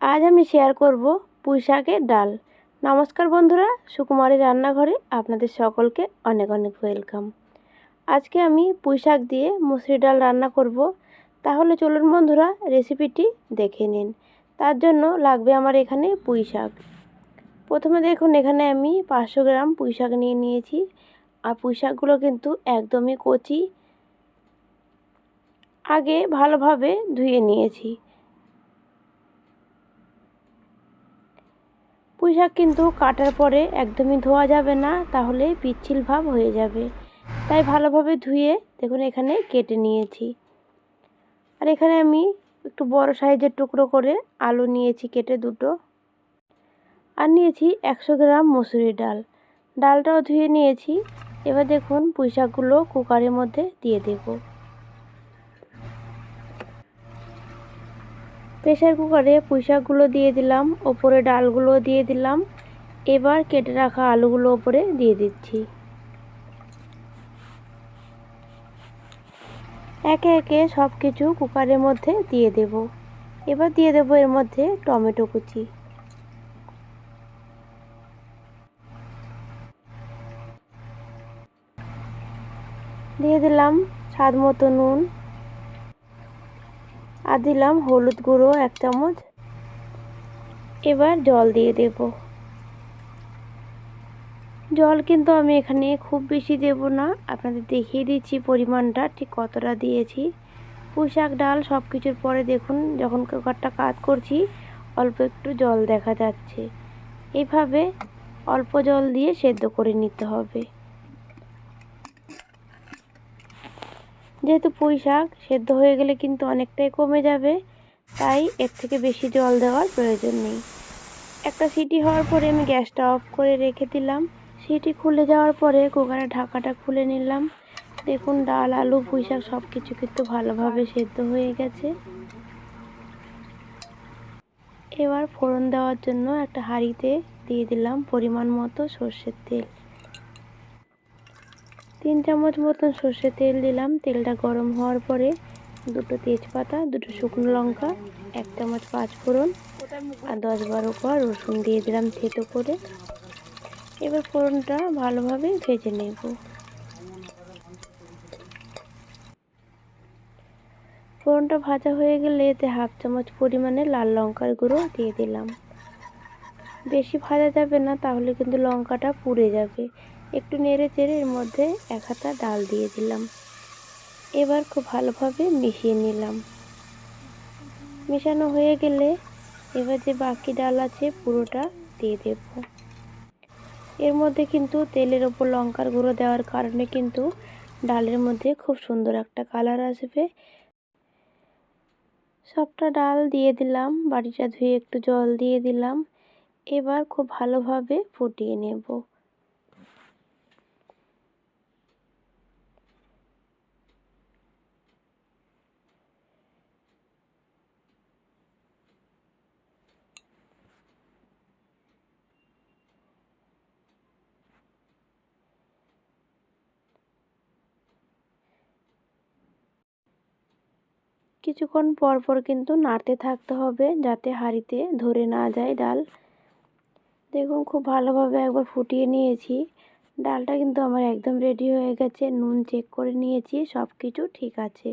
আজ আমি শেয়ার করব পুঁই শাকের ডাল। নমস্কার বন্ধুরা, সুকুমারী রান্নাঘরে আপনাদের সকলকে অনেক অনেক ওয়েলকাম আজকে আমি পুঁই শাক দিয়ে মুসুরি ডাল রান্না করব। তাহলে চলুন বন্ধুরা রেসিপিটি দেখে নিন। তার জন্য লাগবে আমার এখানে পুঁই শাক। প্রথমে দেখুন, এখানে আমি পাঁচশো গ্রাম পুঁই শাক নিয়ে নিয়েছি। আর পুঁই শাকগুলো কিন্তু একদমই কচি। আগে ভালোভাবে ধুয়ে নিয়েছি। পুঁই শাক কিন্তু কাটার পরে একদমই ধোয়া যাবে না, তাহলে পিচ্ছিল ভাব হয়ে যাবে। তাই ভালোভাবে ধুয়ে দেখুন এখানে কেটে নিয়েছি। আর এখানে আমি একটু বড় সাইজের টুকরো করে আলু নিয়েছি কেটে দুটো। আর নিয়েছি একশো গ্রাম মুসুরি ডাল। ডালটাও ধুয়ে নিয়েছি। এবার দেখুন পুঁই শাকগুলো কুকারের মধ্যে দিয়ে দেবো। প্রেশার কুকারে পুঁইশাকগুলো দিয়ে দিলাম, ওপরে ডালগুলো দিয়ে দিলাম। এবার কেটে রাখা আলুগুলো ওপরে দিয়ে দিচ্ছি। একে একে সব কিছু কুকারের মধ্যে দিয়ে দেব। এবার দিয়ে দেবো এর মধ্যে টমেটো কুচি। দিয়ে দিলাম স্বাদ মতো নুন। আর দিলাম হলুদ গুঁড়ো এক চামচ। এবার জল দিয়ে দেব। জল কিন্তু আমি এখানে খুব বেশি দেব না। আপনাদের দেখিয়ে দিচ্ছি পরিমাণটা, ঠিক কতটা দিয়েছি। পুঁশাক ডাল সব কিছুর পরে দেখুন, যখন কুকারটা কাজ করছি, অল্প একটু জল দেখা যাচ্ছে। এইভাবে অল্প জল দিয়ে সেদ্ধ করে নিতে হবে। যেহেতু পুঁই শাক, সেদ্ধ হয়ে গেলে কিন্তু অনেকটাই কমে যাবে। তাই এর থেকে বেশি জল দেওয়ার প্রয়োজন নেই। একটা সিটি হওয়ার পরে আমি গ্যাসটা অফ করে রেখে দিলাম। সিটি খুলে যাওয়ার পরে কুকারের ঢাকাটা খুলে নিলাম। দেখুন, ডাল, আলু, পুঁই শাক সব কিছু কিন্তু ভালোভাবে সেদ্ধ হয়ে গেছে। এবার ফোড়ন দেওয়ার জন্য একটা হাঁড়িতে দিয়ে দিলাম পরিমাণ মতো সর্ষের তেল। তিন চামচ মতন সর্ষের তেল দিলাম। তেলটা গরম হওয়ার পরে দুটো তেজপাতা, দুটো শুকনো লঙ্কা, এক চামচ পাঁচ ফোড়ন আর দশ বারো কোয়া রসুন দিয়ে দিলাম থেতো করে। এবার ফোড়নটা ভালোভাবে ভেজে নেব। ফোড়নটা ভাজা হয়ে গেলে এতে হাফ চামচ পরিমাণে লাল লঙ্কার গুঁড়ো দিয়ে দিলাম। বেশি ভাজা যাবে না, তাহলে কিন্তু লঙ্কাটা পুড়ে যাবে। একটু নেড়ে চেড়ে এর মধ্যে এক হাতা ডাল দিয়ে দিলাম। এবার খুব ভালোভাবে মিশিয়ে নিলাম। মেশানো হয়ে গেলে এবার যে বাকি ডাল আছে পুরোটা দিয়ে দেব। এর মধ্যে কিন্তু তেলের ওপর লঙ্কার গুঁড়ো দেওয়ার কারণে কিন্তু ডালের মধ্যে খুব সুন্দর একটা কালার আসবে। সবটা ডাল দিয়ে দিলাম বাড়িটা ধুয়ে একটু জল দিয়ে দিলাম। এবার খুব ভালোভাবে ফুটিয়ে নেব। কিছুক্ষণ পর পর কিন্তু নাড়তে থাকতে হবে যাতে হাঁড়িতে ধরে না যায় ডাল। দেখুন, খুব ভালোভাবে একবার ফুটিয়ে নিয়েছি। ডালটা কিন্তু আমার একদম রেডি হয়ে গেছে। নুন চেক করে নিয়েছি সব কিছু ঠিক আছে।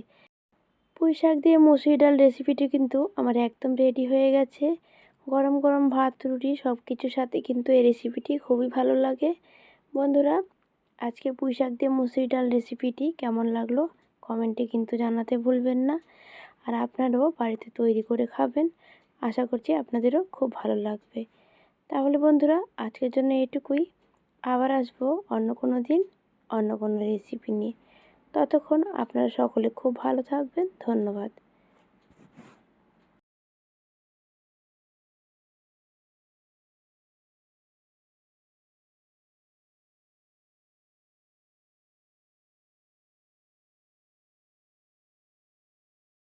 পুঁই শাক দিয়ে মুসুরি ডাল রেসিপিটি কিন্তু আমার একদম রেডি হয়ে গেছে। গরম গরম ভাত, রুটি সব কিছুর সাথে কিন্তু এই রেসিপিটি খুবই ভালো লাগে। বন্ধুরা, আজকে পুঁই শাক দিয়ে মুসুরি ডাল রেসিপিটি কেমন লাগল? কমেন্টে কিন্তু জানাতে ভুলবেন না। আর আপনারাও বাড়িতে তৈরি করে খাবেন। আশা করছি আপনাদেরও খুব ভালো লাগবে। তাহলে বন্ধুরা, আজকের জন্য এটুকুই। আবার আসব অন্য কোনো দিন, অন্য কোনো রেসিপি নিয়ে। ততক্ষণ আপনারা সকলে খুব ভালো থাকবেন। ধন্যবাদ।